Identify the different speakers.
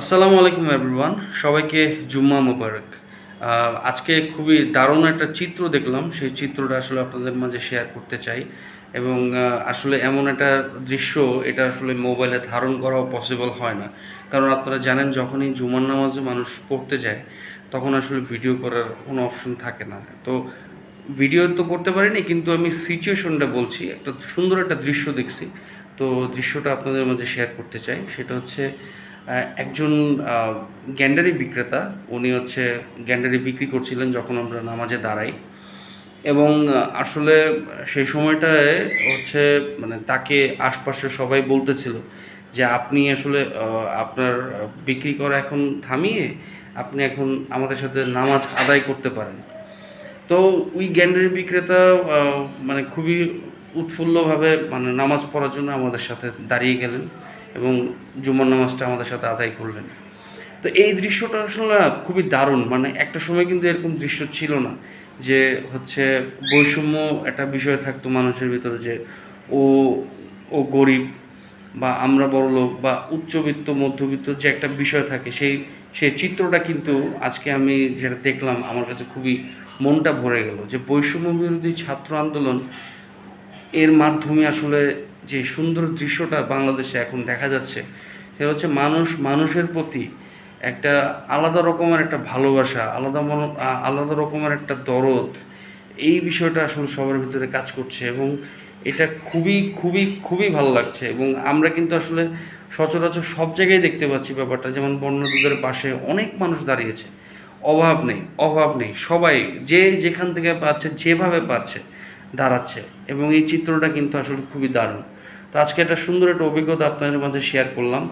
Speaker 1: আসসালামু আলাইকুম এভরিওয়ান সবাইকে জুম্মা মোবারক। আজকে খুবই দারুণ একটা চিত্র দেখলাম, সেই চিত্রটা আসলে আপনাদের মাঝে শেয়ার করতে চাই। এবং আসলে এমন একটা দৃশ্য, এটা আসলে মোবাইলে ধারণ করাও পসিবল হয় না। কারণ আপনারা জানেন, যখনই জুমার নামাজে মানুষ পড়তে যায়, তখন আসলে ভিডিও করার কোনো অপশন থাকে না। তো ভিডিও তো করতে পারিনি, কিন্তু আমি সিচুয়েশনটা বলছি, একটা সুন্দর একটা দৃশ্য দেখছি। তো দৃশ্যটা আপনাদের মাঝে শেয়ার করতে চাই, সেটা হচ্ছে একজন গ্যান্ডারি বিক্রেতা, উনি হচ্ছে গ্যান্ডারি বিক্রি করছিলেন যখন আমরা নামাজে দাঁড়াই। এবং আসলে সেই সময়টায় হচ্ছে মানে তাকে আশপাশে সবাই বলতেছিল যে, আপনি আসলে আপনার বিক্রি করা এখন থামিয়ে আপনি এখন আমাদের সাথে নামাজ আদায় করতে পারেন। তো ওই গ্যান্ডারি বিক্রেতা মানে খুবই উৎফুল্লভাবে মানে নামাজ পড়ার জন্য আমাদের সাথে দাঁড়িয়ে গেলেন। এবং জুমার নামাজটা আমাদের সাথে আদায় করলেন। তো এই দৃশ্যটা আসলে না খুবই দারুণ। মানে একটা সময় কিন্তু এরকম দৃশ্য ছিল না যে হচ্ছে বৈষম্য একটা বিষয় থাকতো মানুষের ভিতরে যে ও ও গরিব বা আমরা বড় লোক বা উচ্চবিত্ত, মধ্যবিত্ত যে একটা বিষয় থাকে সেই সেই চিত্রটা কিন্তু আজকে আমি যেটা দেখলাম আমার কাছে খুবই মনটা ভরে গেল যে বৈষম্য বিরোধী ছাত্র আন্দোলন এর মাধ্যমে আসলে যে সুন্দর দৃশ্যটা বাংলাদেশে এখন দেখা যাচ্ছে, সেটা হচ্ছে মানুষ, মানুষের প্রতি একটা আলাদা রকমের একটা ভালোবাসা, আলাদা আলাদা রকমের একটা দরদ, এই বিষয়টা আসলে সবার ভিতরে কাজ করছে এবং এটা খুবই খুবই খুবই ভালো লাগছে এবং আমরা কিন্তু আসলে সচরাচর সব জায়গায় দেখতে পাচ্ছি ব্যাপারটা, যেমন বন্যদুদের পাশে অনেক মানুষ দাঁড়িয়েছে। অভাব নেই অভাব নেই, সবাই যে যেখান থেকে পাচ্ছে যেভাবে পারছে। দাঁড়াচ্ছে। এবং এই চিত্রটা কিন্তু আসলে খুবই দারুণ। তো আজকে একটা সুন্দর একটা অভিজ্ঞতা আপনাদের মাঝে শেয়ার করলাম।